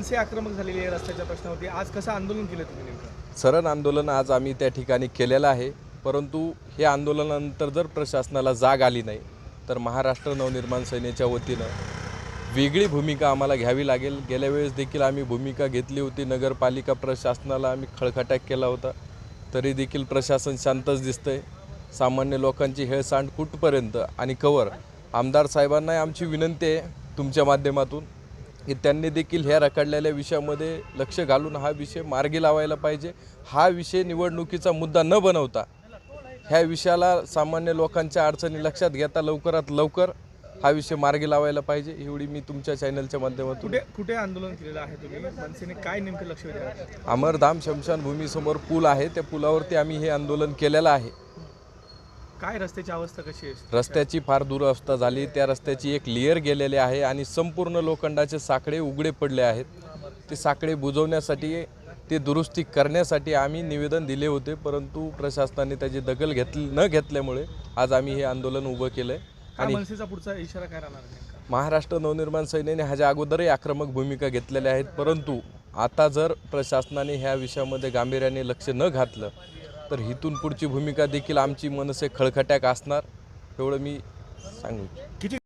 मनसे आक्रमक झालेली आहे रस्त्याच्या प्रश्नावरती आज कसं आंदोलन केलं तुम्ही नेमकं? सरण आंदोलन आज आम्ही त्या ठिकाणी केलेलं आहे. परंतु हे आंदोलनानंतर जर प्रशासनाला जाग आली नाही तर महाराष्ट्र नवनिर्माण सेनेच्या वतीनं वेगळी भूमिका आम्हाला घ्यावी लागेल. गेल्या वेळेस देखील आम्ही भूमिका घेतली होती. नगरपालिका प्रशासनाला आम्ही खळखटाक केला होता. तरी देखील प्रशासन शांतच दिसतंय. सामान्य लोकांची हेळसांड कुठपर्यंत आणि कवर? आमदार साहेबांनाही आमची विनंती आहे तुमच्या माध्यमातून. की त्यांनी देखील ह्या रखडलेल्या विषयामध्ये लक्ष घालून हा विषय मार्गी लावायला पाहिजे. हा विषय निवडणुकीचा मुद्दा न बनवता ह्या विषयाला सामान्य लोकांच्या अडचणी लक्षात घेता लवकरात लवकर हा विषय मार्गी लावायला पाहिजे एवढी मी तुमच्या चॅनलच्या माध्यमातून कुठे कुठे आंदोलन केलेलं आहे तुम्ही? मनसेने काय नेमकं लक्ष अमरधाम शमशानभूमीसमोर पूल आहे त्या पुलावरती आम्ही हे आंदोलन केलेलं आहे. काय रस्त्याची अवस्था कशी आहे? रस्त्याची फार दुरवस्था झाली. त्या रस्त्याची एक लेअर गेलेले आहे आणि संपूर्ण लोखंडाचे साकडे उघडे पडले आहेत. ते साकडे बुजवण्यासाठी ते दुरुस्ती करण्यासाठी आम्ही निवेदन दिले होते परंतु प्रशासनाने त्याची दखल घेतली न घेतल्यामुळे आज आम्ही हे आंदोलन उभं केलं आहे आणि मनसेचा पुढचा इशारा काय राहणार महाराष्ट्र नवनिर्माण सेनेने ह्याच्या अगोदरही आक्रमक भूमिका घेतलेल्या आहेत परंतु आता जर प्रशासनाने ह्या विषयामध्ये गांभीर्याने लक्ष न घातलं तर हिथून पुढची भूमिका देखील आमची मनसे खळखट्याक असणार एवढं मी सांगू इच्छितो. किती